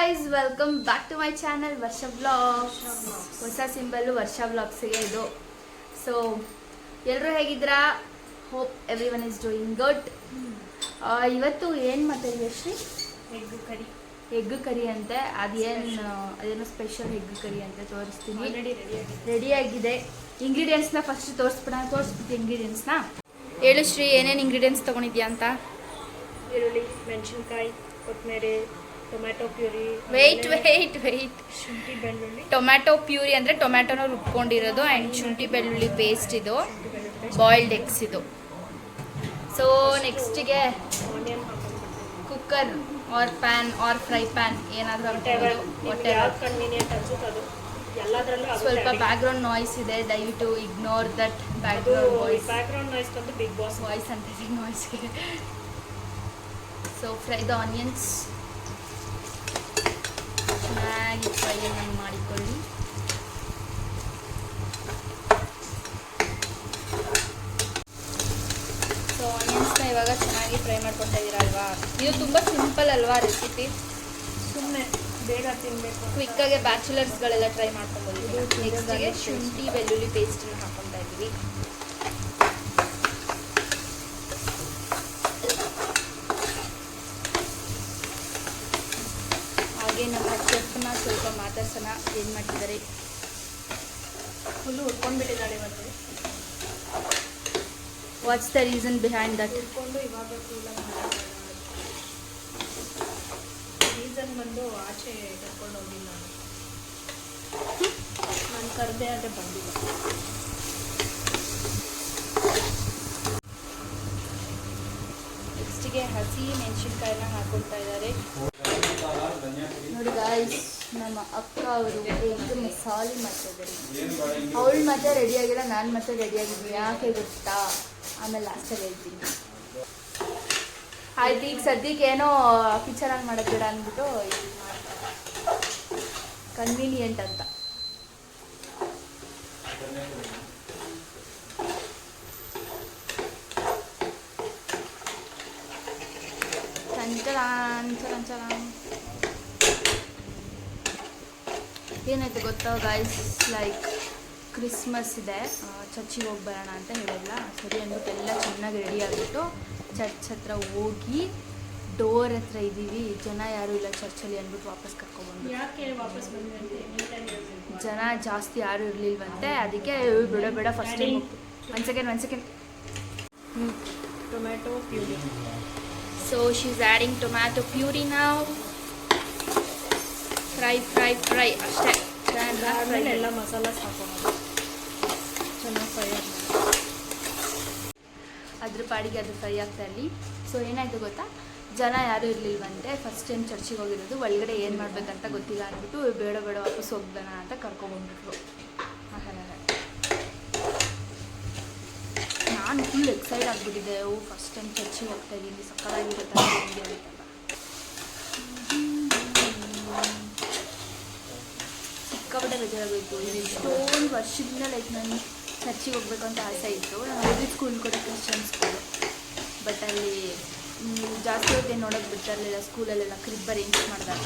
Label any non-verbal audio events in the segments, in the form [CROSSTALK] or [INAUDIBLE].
Guys welcome back to my channel Varsha vlogs ಹೊಸ symbol ವರ್ಷ ಬ್ಲಾಗ್ಸಿಗೆ ಇದು. ಸೊ ಎಲ್ಲರೂ ಹೇಗಿದ್ದೀರಾ hope every one is doing good ಇವತ್ತು ಏನು ಮಾತಾಡಿದೆ Shri? Egg curry egg curry ಅಂತೆ. ಅದೇನು ಅದೇನೋ ಸ್ಪೆಷಲ್ ಎಗ್ ಕರಿ ಅಂತ ತೋರಿಸ್ತೀನಿ. ರೆಡಿಯಾಗಿದೆ ಇಂಗ್ರೀಡಿಯೆಂಟ್ಸ್ನ ಫಸ್ಟ್ ತೋರಿಸ್ಬಿಡ ತೋರಿಸ್ಬಿಟ್ಟು ಇಂಗ್ರೀಡಿಯೆಂಟ್ಸ್ನ ಹೇಳು ಶ್ರೀ ಏನೇನು ಇಂಗ್ರೀಡಿಯೆಂಟ್ಸ್ ತೊಗೊಂಡಿದ್ಯಾ ಅಂತ? ಈರುಳ್ಳಿ ಮೆಣಸಿನ್ಕಾಯಿ ಕೊತ್ತಂಬರಿ tomato puree wait wait wait ಶುಂಠಿ ಬೆಳ್ಳುಳ್ಳಿ. ಟೊಮ್ಯಾಟೊ ಪ್ಯೂರಿ ಅಂದರೆ ಟೊಮ್ಯಾಟೊನ ರುಬ್ಕೊಂಡಿರೋದು ಆ್ಯಂಡ್ ಶುಂಠಿ ಬೆಳ್ಳುಳ್ಳಿ ಪೇಸ್ಟ್ ಇದು ಬಾಯ್ಲ್ಡ್ ಎಗ್ಸ್ ಇದು. So ನೆಕ್ಸ್ಟಿಗೆ cooker or pan or fry pan ಏನಾದರೂ ಕನ್ವೀನಿಯಂಟ್ ಅನ್ಸುತ್ತೆ ಅದು. ಸ್ವಲ್ಪ ಬ್ಯಾಕ್ಗ್ರೌಂಡ್ ನಾಯ್ಸ್ ಇದೆ ದಯವಿಟ್ಟು ignore that back background voice background noise ಬಂದು ಬಿಗ್ ಬಾಸ್ ವಾಯ್ಸ್ ಅಂತ ನಾಯ್ಸ್ಗೆ ಸೊ ಫ್ರೈ ದ ಆನಿಯನ್ಸ್ ಚೆನ್ನಾಗಿ ಫ್ರೈಯನ್ನು ಮಾಡಿಕೊಳ್ಳಿ. ಸೊ ಆನಿಯನ್ಸ್ನ ಇವಾಗ ಚೆನ್ನಾಗಿ ಫ್ರೈ ಮಾಡ್ಕೊತಾ ಇದ್ದೀರಾ ಅಲ್ವಾ ಇದು ತುಂಬ ಸಿಂಪಲ್ ಅಲ್ವಾ ರೆಸಿಪಿ ಸುಮ್ಮನೆ ಬೇಗ ತಿನ್ನಬೇಕು ಕ್ವಿಕ್ಕಾಗೆ ಬ್ಯಾಚುಲರ್ಸ್ಗಳೆಲ್ಲ ಟ್ರೈ ಮಾಡ್ಕೊಬೋದು ನೆಕ್ಸ್ಟಿಗೆ ಶುಂಠಿ ಬೆಳ್ಳುಳ್ಳಿ ಪೇಸ್ಟನ್ನು ಹಾಕೊತಾ ಇದ್ದೀವಿ ಹಾಗೆ ನಮ್ಮ ಚೆಫ್ನ ಮಾತಾಡ್ಸೋಣ ಏನು ಮಾಡ್ತಿದ್ದಾರೆ? ಫುಲ್ಲು ಹುಡ್ಕೊಂಡ್ಬಿಟ್ಟಿದ್ದಾಳೆ ಇವತ್ತು. What's the reason behind that ಹುಡ್ಕೊಂಡು ಇವಾಗ ರೀಸನ್ ಬಂದು ಆಚೆ ಕರ್ಕೊಂಡು ಹೋಗಿಲ್ಲ ನಾನು ನಾನು ಕರೆದೆ ಆದರೆ ಬಂದಿಲ್ಲ. ನೆಕ್ಸ್ಟಿಗೆ ಹಸಿ ಮೆಣಸಿನ್ಕಾಯಿನ ಹಾಕೊಳ್ತಾ ಇದ್ದಾರೆ. ನೋಡಿ ಗಾಯ್ಸ್ ನಮ್ಮ ಅಕ್ಕ ಅವರು ಎಗ್ ಮಸಾಲೆ ಮಾಡ್ತಿದ್ದಾರೆ. ಅವಳು ಮತ್ತೆ ರೆಡಿ ಆಗಿಲ್ಲ ನಾನು ಮತ್ತೆ ರೆಡಿ ಆಗಿದ್ದೀನಿ. ಯಾಕೆ ಗೊತ್ತಾ? ಆಮೇಲೆ ಲಾಸ್ಟಲ್ಲಿ ಹೇಳ್ತೀನಿ. ಆಯ್ತು ಈಗ ಸದ್ಯಕ್ಕೆ ಏನೋ ಕಿಚನಾಗಿ ಮಾಡೋದು ಬೇಡ ಅಂದ್ಬಿಟ್ಟು ಕನ್ವೀನಿಯೆಂಟ್ ಅಂತ. ಚಂಚಲಾನ್ ಚಲಾನ್ ಚಲಾನ್ ಏನಾಯ್ತು ಗೊತ್ತಾ ಗಾಯ್ಸ್ ಲೈಕ್ ಕ್ರಿಸ್ಮಸ್ ಇದೆ. ಚರ್ಚಿಗೆ ಹೋಗಿ ಬರೋಣ ಅಂತ ಹೇಳಿಲ್ಲ ಸರಿ ಅಂದ್ಬಿಟ್ಟು ಎಲ್ಲ ಚೆನ್ನಾಗಿ ರೆಡಿ ಆಗಿಬಿಟ್ಟು ಚರ್ಚ್ ಹತ್ರ ಹೋಗಿ ಡೋರ್ ಹತ್ರ ಇದ್ದೀವಿ. ಜನ ಯಾರೂ ಇಲ್ಲ ಚರ್ಚಲ್ಲಿ ಅಂದ್ಬಿಟ್ಟು ವಾಪಸ್ ಕರ್ಕೊಬಂದು ಜನ ಜಾಸ್ತಿ ಯಾರು ಇರಲಿಲ್ವಂತೆ. ಅದಕ್ಕೆ ಬಿಡ ಬೇಡ first time one second one second tomato puree so she's adding tomato puree ನಾವು ಫ್ರೈ ಫ್ರೈ ಫ್ರೈ ಅಷ್ಟೇ. ಫ್ರೈ ಎಲ್ಲ ಮಸಾಲ ಹಾಕೋಣ. ಚೆನ್ನಾಗಿ ಫ್ರೈ ಅದ್ರ ಪಾಡಿಗೆ ಅದು ಫ್ರೈ ಆಗ್ತಾ ಇರಲಿ. ಸೊ ಏನಾಯ್ತು ಗೊತ್ತಾ? ಜನ ಯಾರೂ ಇರಲಿಲ್ವಂತೆ. ಫಸ್ಟ್ ಟೈಮ್ ಚರ್ಚಿಗೆ ಹೋಗಿರೋದು. ಒಳಗಡೆ ಏನು ಮಾಡ್ಬೇಕಂತ ಗೊತ್ತಿಲ್ಲ ಅಂದ್ಬಿಟ್ಟು ಬೇಡ ಬೇಡ ವಾಪಸ್ ಹೋಗ್ಬೇಡ ಅಂತ ಕರ್ಕೊಬಂದ್ಬಿಟ್ರು ನಾನು ಫುಲ್ ಎಕ್ಸೈಟ್ ಆಗಿಬಿಟ್ಟಿದ್ದೆ. ಓ ಫಸ್ಟ್ ಟೈಮ್ ಚರ್ಚಿಗೆ ಹೋಗ್ತಾ ಇದ್ದೀನಿ. ಸಕ್ಕತ್ತಾಗಿರುತ್ತೆ ಹೆಂಗೆ ಬೇಜಾರಾಗೋಯ್ತು ಎಷ್ಟೊಂದು ವರ್ಷದಿಂದ ಲೈಕ್ ನಾನು ಚರ್ಚಿಗೆ ಹೋಗ್ಬೇಕು ಅಂತ ಆಸೆ ಇತ್ತು. ನಾನು ಓದಿದ ಸ್ಕೂಲ್ ಕೂಡ ಕ್ರಿಶ್ಚಿಯನ್ ಸ್ಕೂಲ್ ಬಟ್ ಅಲ್ಲಿ ಜಾಸ್ತಿ ಹೊತ್ತು ನೋಡೋಕೆ ಬಿಟ್ಟು ಅಲ್ಲೆಲ್ಲ ಸ್ಕೂಲಲ್ಲೆಲ್ಲ ಕ್ರಿಪ್ ಅರೇಂಜ್ ಮಾಡಿದಾಗ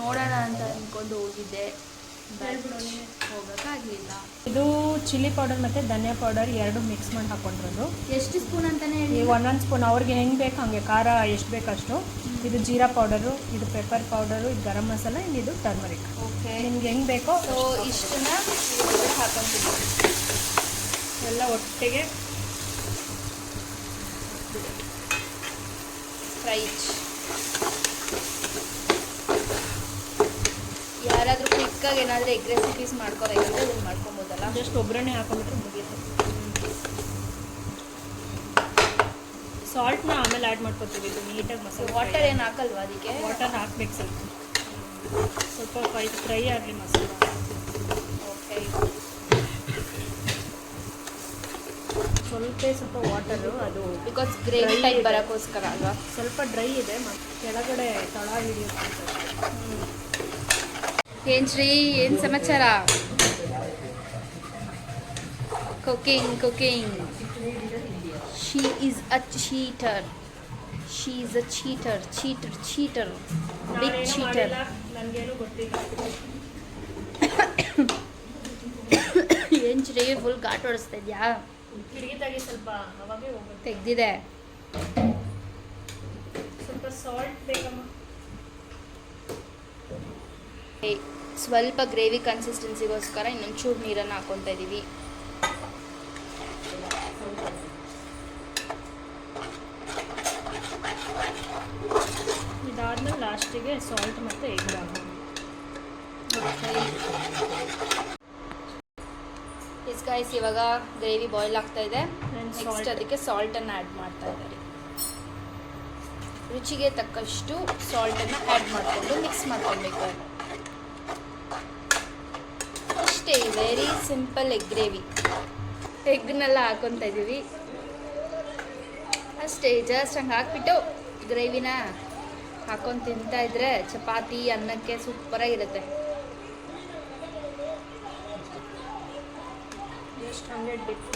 ನೋಡೋಣ ಅಂತ ಅಂದ್ಕೊಂಡು ಹೋಗಿದ್ದೆ. ಹೋಗೋಕ್ಕಾಗಲಿಲ್ಲ ಇದು ಚಿಲ್ಲಿ ಪೌಡರ್ ಮತ್ತು ಧನಿಯಾ ಪೌಡರ್ ಎರಡು ಮಿಕ್ಸ್ ಮಾಡಿ ಹಾಕೊಂಡಿರೋದು. ಎಷ್ಟು ಸ್ಪೂನ್ ಅಂತಲೇ ಹೇಳಿ? ಒಂದೊಂದು ಸ್ಪೂನ್ ಅವ್ರಿಗೆ ಹೆಂಗೆ ಬೇಕು ಹಾಗೆ ಖಾರ ಎಷ್ಟು ಬೇಕಷ್ಟು ಇದು ಜೀರಾ ಪೌಡರು ಇದು ಪೆಪ್ಪರ್ ಪೌಡರು ಇದು ಗರಂ ಮಸಾಲ ಇನ್ನು ಇದು ಟರ್ಮರಿಕ್ ಓಕೆ ನಿಮ್ಗೆ ಹೆಂಗೆ ಬೇಕೋ ಸೊ ಇಷ್ಟನ್ನ ಒಳಗಡೆ ಹಾಕೊಂತಿದ್ದೀನಿ ಎಲ್ಲ ಒಟ್ಟಿಗೆ ಫ್ರೈ. ಯಾರಾದರೂ ಕ್ವಿಕ್ಕಾಗಿ ಏನಾದರೂ ಎಗ್ ರೆಸಿಪೀಸ್ ಮಾಡ್ಕೋಬೇಕಂದ್ರೆ ಇದನ್ನು ಮಾಡ್ಕೊಬೋದಲ್ಲ? ಜಸ್ಟ್ ಒಗ್ಗರಣೆ ಹಾಕೊಂಡ್ಬಿಟ್ರೆ ಮುಗಿಯುತ್ತೆ. ಸಾಲ್ಟ್ನ ಆಮೇಲೆ ಆ್ಯಡ್ ಮಾಡ್ಕೊತೀವಿ. ಇದು ನೀಟಾಗಿ ಮಸಾಲೆ ವಾಟರ್ ಏನು ಹಾಕಲ್ವಾ ಅದಕ್ಕೆ? ವಾಟರ್ ಹಾಕ್ಬೇಕು ಸ್ವಲ್ಪ. ಸ್ವಲ್ಪ ಫ್ರೈ ಫ್ರೈ ಆಗಲಿ ಮಸಾಲೆ. ಓಕೆ ಸ್ವಲ್ಪ ಸ್ವಲ್ಪ ವಾಟರು ಅದು ಬಿಕಾಸ್ ಗ್ರೇವಿ ಟೈಪ್. ಬರೋಕ್ಕೋಸ್ಕರ ಅಲ್ವಾ? ಸ್ವಲ್ಪ ಡ್ರೈ ಇದೆ ಮತ್ತು ಕೆಳಗಡೆ ತಳ ಹಿಡಿಯುತ್ತೆ ಏನ್ ಶ್ರೀ ಏನು ಸಮಾಚಾರ? Cooking cooking she is a cheater. She is a cheater cheater cheater. Big cheater. ಏನು ಶ್ರೀ ಫುಲ್ ಘಾಟ್ ಹೊಡಿಸ್ತಾ ಇದೆಯಾ? ತೆಗ್ದಿದೆ. ಸ್ವಲ್ಪ ಗ್ರೇವಿ ಕನ್ಸಿಸ್ಟೆನ್ಸಿಗೋಸ್ಕರ ಇನ್ನೊಂಚೂರು ನೀರನ್ನು ಹಾಕೊತಾ ಇದ್ದೀವಿ ಲಾಸ್ಟಿಗೆ ಸಾಲ್ಟ್ ಮತ್ತು ಎಗ್ ಇಸ್ಕಾಯಿಸ್ ಇಸ್ ಗೈಸ್ ಇವಾಗ ಗ್ರೇವಿ ಬಾಯ್ಲ್ ಆಗ್ತಾ ಇದೆ. ನೆಕ್ಸ್ಟ್. ಅದಕ್ಕೆ ಸಾಲ್ಟನ್ನು ಆ್ಯಡ್ ಮಾಡ್ತಾ ಇದ್ದಾರೆ. ರುಚಿಗೆ ತಕ್ಕಷ್ಟು ಸಾಲ್ಟನ್ನು ಆ್ಯಡ್ ಮಾಡಿಕೊಂಡು ಮಿಕ್ಸ್ ಮಾಡ್ಕೊಬೇಕು. ಅಷ್ಟೇ ವೆರಿ ಸಿಂಪಲ್ ಎಗ್ ಗ್ರೇವಿ ಎಗ್ನೆಲ್ಲ ಹಾಕೊತಾ ಇದ್ದೀವಿ ಅಷ್ಟೇ ಜಸ್ಟ್ ಹಂಗೆ ಹಾಕ್ಬಿಟ್ಟು ಗ್ರೇವಿನ ಹಾಕೊಂಡು ತಿಂತಾ ಇದ್ರೆ ಚಪಾತಿ ಅನ್ನಕ್ಕೆ ಸೂಪರಾಗಿರುತ್ತೆ ಜಸ್ಟ್ ಹಂಗೆ dip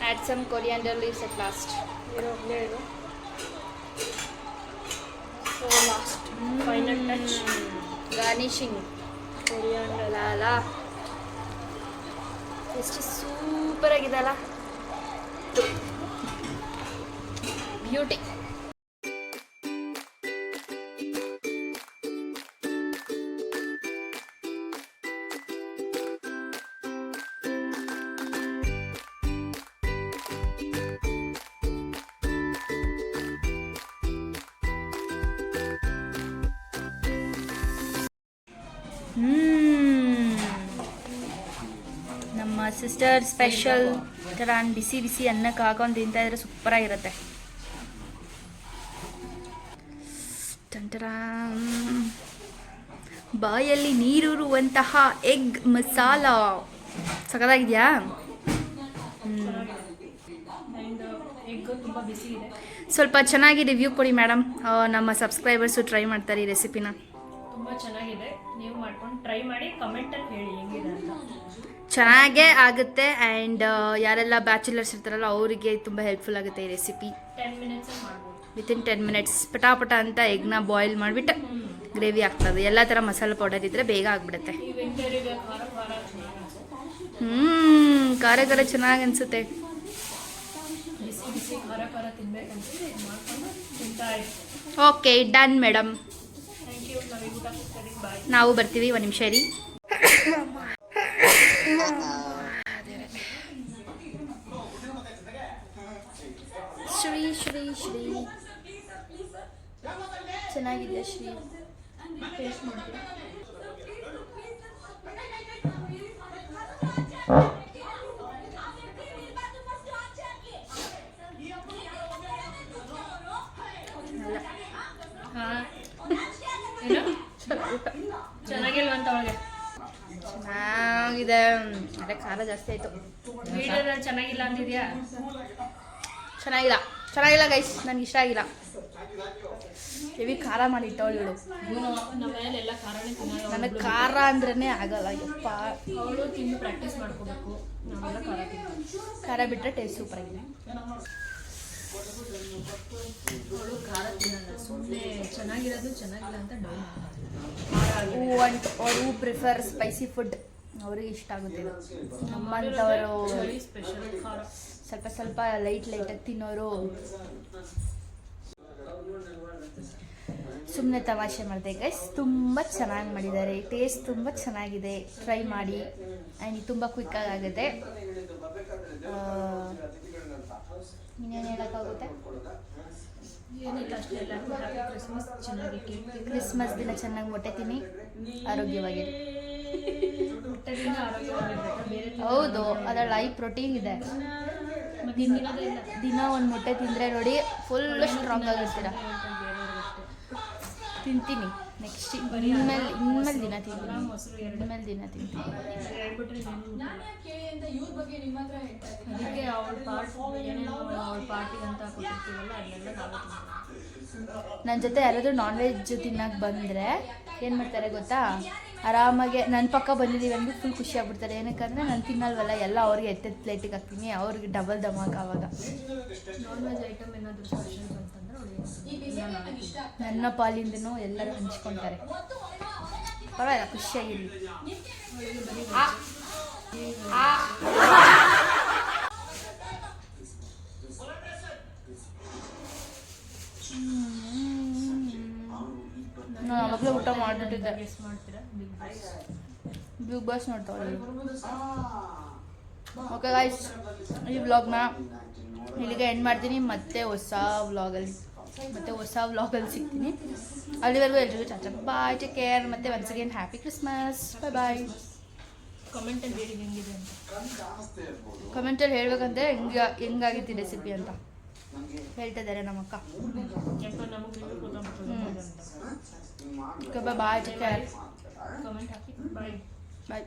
add some coriander leaves at last ಇರೋಗ್ಲೇ ಇದು so last final touch garnishing coriander ಅಲ್ಲ ಎಷ್ಟು ಸೂಪರ್ ಆಗಿದೆ ಅಲ್ಲ. ಬ್ಯೂಟಿ ನಮ್ಮ ಸಿಸ್ಟರ್ ಸ್ಪೆಷಲ್ ಥರ ಬಿಸಿ ಬಿಸಿ ಅನ್ನಕ್ಕೆ ಹಾಕೊಂಡು ತಿಂತಾ ಇದ್ರೆ ಸೂಪರಾಗಿರುತ್ತೆ ಆಗಿರುತ್ತೆ. ಬಾಯಲ್ಲಿ ನೀರುರುವಂತಹ ಎಗ್ ಮಸಾಲ. ಸಕದಾಗಿದ್ಯಾ ಸ್ವಲ್ಪ ಚೆನ್ನಾಗಿ ರಿವ್ಯೂ ಕೊಡಿ ಮೇಡಮ್ ನಮ್ಮ ಸಬ್ಸ್ಕ್ರೈಬರ್ಸು ಟ್ರೈ ಮಾಡ್ತಾರೆ ಈ ರೆಸಿಪಿನ ತುಂಬ ಚೆನ್ನಾಗಿದೆ. ನೀವು ಮಾಡ್ಕೊಂಡು ಟ್ರೈ ಮಾಡಿ ಕಮೆಂಟಲ್ಲಿ ಹೇಳಿ ಹೆಂಗಿದೆ ಅಂತ. ಚೆನ್ನಾಗೇ ಆಗುತ್ತೆ ಆ್ಯಂಡ್ ಯಾರೆಲ್ಲ ಬ್ಯಾಚುಲರ್ಸ್ ಇರ್ತಾರಲ್ಲ ಅವರಿಗೆ ತುಂಬ ಹೆಲ್ಪ್ಫುಲ್ ಆಗುತ್ತೆ ಈ ರೆಸಿಪಿ ಟೆನ್ ಇನ್ ಮಾಡ್ಬೋದು. ವಿತಿನ್ ಟೆನ್ ಮಿನಿಟ್ಸ್ ಪಟಾಪಟ ಅಂತ ಎಗ್ನ ಬಾಯ್ಲ್ ಮಾಡಿಬಿಟ್ಟು ಗ್ರೇವಿ ಆಗ್ತದೆ. ಎಲ್ಲ ಥರ ಮಸಾಲೆ ಪೌಡರ್ ಇದ್ದರೆ ಬೇಗ ಆಗಿಬಿಡುತ್ತೆ. ಈ ವಿಂಟರಿಗೆ ಖಾರ ಖಾರ ಚೆನ್ನಾಗಿ ಅನ್ಸುತ್ತೆ. ಹ್ಞೂ ಖಾರ ಖಾರ ಚೆನ್ನಾಗಿ ಅನಿಸುತ್ತೆ. ಓಕೆ ಡನ್ ಮೇಡಮ್ ನಾವು ಬರ್ತೀವಿ ಒಂದು ನಿಮಿಷ ರೀ ಶ್ರೀ ಶ್ರೀ ಶ್ರೀ. ಚೆನ್ನಾಗಿದೆಯಾ ಶ್ರೀ? ಟೇಸ್ಟ್ ಮಾಡ್ತೀವಿ ಜಾಸ್ತಿ ಆಯಿತು. ವಿಡಿಯೋದಲ್ಲಿ ಚೆನ್ನಾಗಿಲ್ಲ ಅಂತಿದ್ಯಾ ಚೆನ್ನಾಗಿಲ್ಲ. ಚೆನ್ನಾಗಿಲ್ಲ ಗೈಸ್ ನನಗೆ ಇಷ್ಟ ಆಗಿಲ್ಲ. ಹೆವಿ ಖಾರ ಮಾಡಿ ಇಟ್ಟವಳು ನಮ್ಮ ಮನೇಲೆಲ್ಲ ಖಾರನೇ ತಿನ್ನಲ್ಲ ನನಗೆ ಖಾರ ಅಂದ್ರೇ ಆಗಲ್ಲ. ಯಪ್ಪ. ಅವಳು ತಿಂದು ಪ್ರಾಕ್ಟೀಸ್ ಮಾಡ್ಕೋಬೇಕು. ಖಾರ ಬಿಟ್ಟರೆ ಟೇಸ್ಟ್ ಸೂಪರ್ ಆಗಿದೆ. ಅವಳು ಖಾರ ತಿನ್ನಲ್ಲ. ಸುಮ್ಮನೆ ಚೆನ್ನಾಗಿರೋದು ಚೆನ್ನಾಗಿಲ್ಲ ಅಂತ down who prefer spicy food ಅವ್ರಿಗೆ ಇಷ್ಟ ಆಗುತ್ತೆ. ಇದು ನಮ್ಮಂಥವರು ಸ್ವಲ್ಪ ಸ್ವಲ್ಪ ಲೈಟ್ ಲೈಟಾಗಿ ತಿನ್ನೋರು. ಸುಮ್ಮನೆ ತಮಾಷೆ ಮಾಡಿದೆ ಗೈಸ್ ತುಂಬ ಚೆನ್ನಾಗಿ ಮಾಡಿದ್ದಾರೆ. ಟೇಸ್ಟ್ ತುಂಬ ಚೆನ್ನಾಗಿದೆ. ಟ್ರೈ ಮಾಡಿ. ಆ್ಯಂಡ್ ಇದು ತುಂಬ ಕ್ವಿಕ್ಕಾಗಿ ಆಗುತ್ತೆ. ಇನ್ನೇನು ಹೇಳೋಕ್ಕಾಗುತ್ತೆ? ಏನಿಲ್ಲ ಅಷ್ಟೇ ಎಲ್ಲರಿಗೂ ಕ್ರಿಸ್ಮಸ್ ಚೆನ್ನಾಗಿ ಕೇಕ್ ಕ್ರಿಸ್ಮಸ್ ದಿನ ಚೆನ್ನಾಗಿ ಮೊಟ್ಟೆ ತಿನ್ನಿ. ಆರೋಗ್ಯವಾಗಿರಿ. [LAUGHS] ಹೌದು ಅದ್ರಲ್ಲಿ ಐ ಪ್ರೋಟೀನ್ ಇದೆ. ದಿನ ಒಂದು ಮೊಟ್ಟೆ ತಿಂದರೆ ನೋಡಿ ಫುಲ್ ಸ್ಟ್ರಾಂಗ್ ಆಗಿರ್ತೀರ. ತಿಂತೀನಿ. ನೆಕ್ಸ್ಟ್ ಇನ್ಮೇಲೆ ಇನ್ಮೇಲೆ ದಿನ ತಿಂತೀನಿ. ಇನ್ಮೇಲೆ ದಿನ ತಿಂತೀನಿ. ಅದಕ್ಕೆ ಅವಳ ಪಾರ್ಟ್ ಏನೇನು ಅವಳ ಪಾರ್ಟಿಗೆ ಅಂತ ಕೊಟ್ಟಿರ್ತೀವಲ್ಲ ಅದನ್ನೆಲ್ಲ ನಾವೇ ತಿಂತೀವಿ. ನನ್ನ ಜೊತೆ ಯಾರಾದರೂ ನಾನ್ ವೆಜ್ ತಿನ್ನಕ್ಕೆ ಬಂದರೆ ಏನು ಮಾಡ್ತಾರೆ ಗೊತ್ತಾ? ಆರಾಮಾಗೆ ನನ್ನ ಪಕ್ಕ ಬಂದಿದ್ದೀವಿ ಅಂದ್ಬಿಟ್ಟು ಫುಲ್ ಖುಷಿ ಆಗ್ಬಿಡ್ತಾರೆ. ಏನಕ್ಕಂದರೆ ನಾನು ತಿನ್ನಲ್ವಲ್ಲ ಎಲ್ಲ ಅವ್ರಿಗೆ ಎತ್ತೆತ್ತು ಪ್ಲೇಟಿಗೆ ಹಾಕ್ತೀನಿ. ಅವ್ರಿಗೆ ಡಬಲ್ ಧಮಾಕ್ ಆವಾಗ. ನಾನ್ ವೆಜ್ ಐಟಮ್ ಏನಾದರೂ ನನ್ನ ಪಾಲಿಂದನು ಎಲ್ಲರೂ ಹಂಚ್ಕೊತಾರೆ. ಪರವಾಗಿಲ್ಲ ಖುಷಿಯಾಗಿರಲಿ. ನಾನು ಆವಾಗಲೇ ಊಟ ಮಾಡಿಬಿಟ್ಟಿದ್ದೆ. ಬಿಗ್ ಬಾಸ್ ನೋಡ್ತಾವಲ್ಲ ಓಕೆ ಗಾಯ್ಸ್ ಈ ವ್ಲಾಗ್ನ ಇಲ್ಲಿಗೆ ಎಂಡ್ ಮಾಡ್ತೀನಿ. ಮತ್ತೆ ಹೊಸ ವ್ಲಾಗಲ್ಲಿ ಮತ್ತೆ ಹೊಸ ವ್ಲಾಗಲ್ಲಿ ಸಿಗ್ತೀನಿ. ಅಲ್ಲಿವರೆಗೂ ಎಲ್ರಿಗೂ ಚಾಚ. ಬಾಯ್ ಟೇಕ್ ಕೇರ್ ಮತ್ತೆ once again happy Christmas bye bye ಕಮೆಂಟಲ್ಲಿ ಹೇಳಿ ಹೆಂಗಿದೆ ಅಂತ. ಕಮೆಂಟಲ್ಲಿ ಹೇಳ್ಬೇಕಂದ್ರೆ ಹೆಂಗೆ ಹೆಂಗಾಗಿತ್ತು ರೆಸಿಪಿ ಅಂತ. ಹೇಳ್ತಾ ಇದ್ದಾರೆ ನಮ್ಮಕ್ಕ ಅಕ್ಕ. ಬಾಯ್ ಟೇಕ್ ಕೇರ್ ಬಾಯ್